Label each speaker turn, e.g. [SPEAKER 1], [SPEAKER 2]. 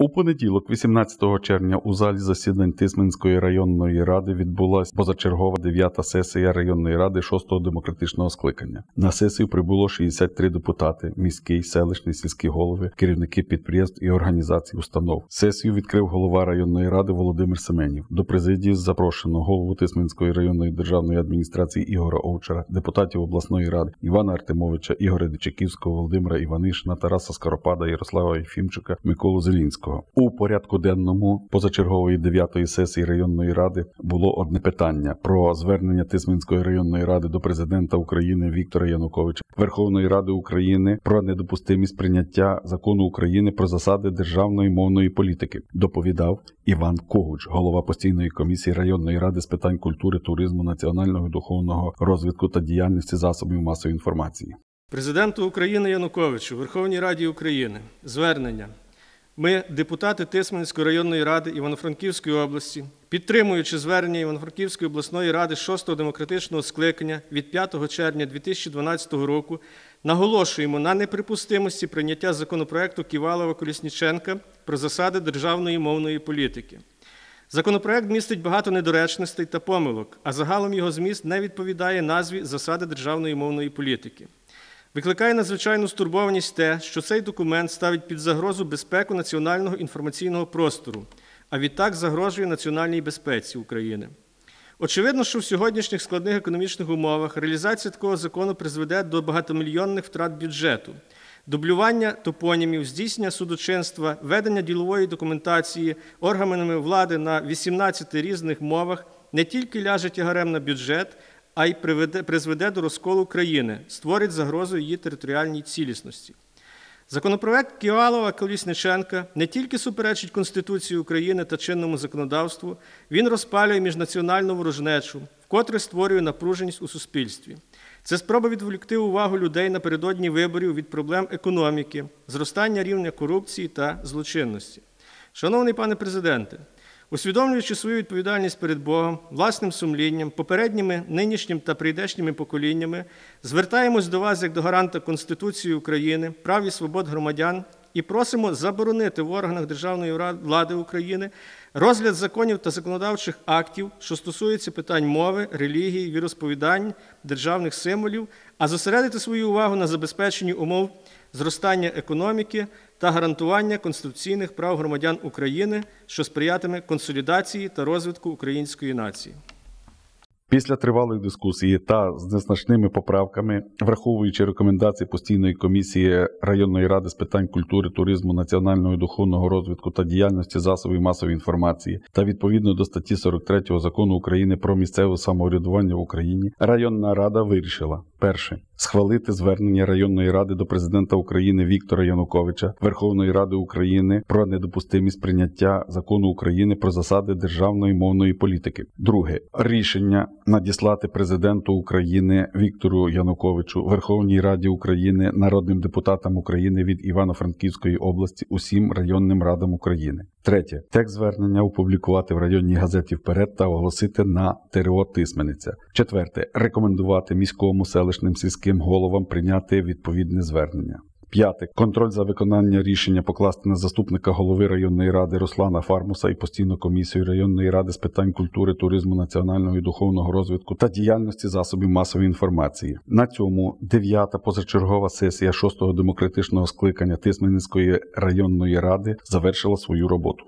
[SPEAKER 1] У понеділок, 18 червня, у залі засідань Тисменської районної ради відбулася позачергова дев'ята сесія районної ради 6-го демократичного скликання. На сесію прибуло 63 депутати, міський, селищний, сільські голови, керівники підприємств і організацій установ. Сесію відкрив голова районної ради Володимир Семенів. До президії запрошено голову Тисменської районної державної адміністрації Ігора Овчара, депутатів обласної ради Івана Артемовича, Ігоря Дичаківського, Володимира Іванишина, Тараса Скоропада, Ярослава Єфімчука, Миколу Зелінського. У порядку денному позачергової дев'ятої сесії районної ради було одне питання про звернення Тисменської районної ради до президента України Віктора Януковича, Верховної Ради України про недопустимість прийняття закону України про засади державної мовної політики. Доповідав Іван Когуч, голова постійної комісії районної ради з питань культури, туризму, національного і духовного розвитку та діяльності засобів масової інформації.
[SPEAKER 2] Президенту України Януковичу, Верховній Раді України, звернення. Ми, депутати Тисменської районної ради Івано-Франківської області, підтримуючи звернення Івано-Франківської обласної ради 6-го демократичного скликання від 5 червня 2012 року, наголошуємо на неприпустимості прийняття законопроекту Ківалова Колісніченка про засади державної мовної політики. Законопроект містить багато недоречностей та помилок, а загалом його зміст не відповідає назві засади державної мовної політики. Викликає надзвичайну стурбованість те, що цей документ ставить під загрозу безпеку національного інформаційного простору, а відтак загрожує національній безпеці України. Очевидно, що в сьогоднішніх складних економічних умовах реалізація такого закону призведе до багатомільйонних втрат бюджету, дублювання топонімів, здійснення судочинства, ведення ділової документації органами влади на 18 різних мовах не тільки ляже тягарем на бюджет, а й призведе до розколу країни, створить загрозу її територіальній цілісності. Законопроект Кіалова Колісниченка не тільки суперечить Конституції України та чинному законодавству, він розпалює міжнаціональну ворожнечу, вкотре створює напруженість у суспільстві. Це спроба відволікти увагу людей напередодні виборів від проблем економіки, зростання рівня корупції та злочинності. Шановний пане президенте, Усвідомлюючи свою відповідальність перед Богом, власним сумлінням, попередніми нинішнім та прийдешніми поколіннями, звертаємось до вас як до гаранта Конституції України, прав і свобод громадян і просимо заборонити в органах державної влади України розгляд законів та законодавчих актів, що стосуються питань мови, релігії, віросповідань, державних символів, а зосередити свою увагу на забезпеченні умов зростання економіки та гарантування конституційних прав громадян України, що сприятиме консолідації та розвитку української нації.
[SPEAKER 1] Після тривалої дискусії та з незначними поправками, враховуючи рекомендації постійної комісії районної ради з питань культури, туризму, національного і духовного розвитку та діяльності засобів масової інформації та відповідно до статті 43 закону України про місцеве самоврядування в Україні, районна рада вирішила перше схвалити звернення районної ради до президента України Віктора Януковича, Верховної Ради України про недопустимість прийняття закону України про засади державної мовної політики. Друге рішення надіслати президенту України Віктору Януковичу, Верховній Раді України, народним депутатам України від Івано-Франківської області, усім районним радам України. Третє текст звернення опублікувати в районній газеті вперед та оголосити на ТРО Тисмениця. Четверте рекомендувати міському селищним сільським головам прийняти відповідне звернення. П'яте контроль за виконання рішення покласти на заступника голови районної ради Руслана Фармуса і постійну комісію районної ради з питань культури, туризму, національного і духовного розвитку та діяльності засобів масової інформації. На цьому дев'ята позачергова сесія шостого демократичного скликання Тисменницької районної ради завершила свою роботу.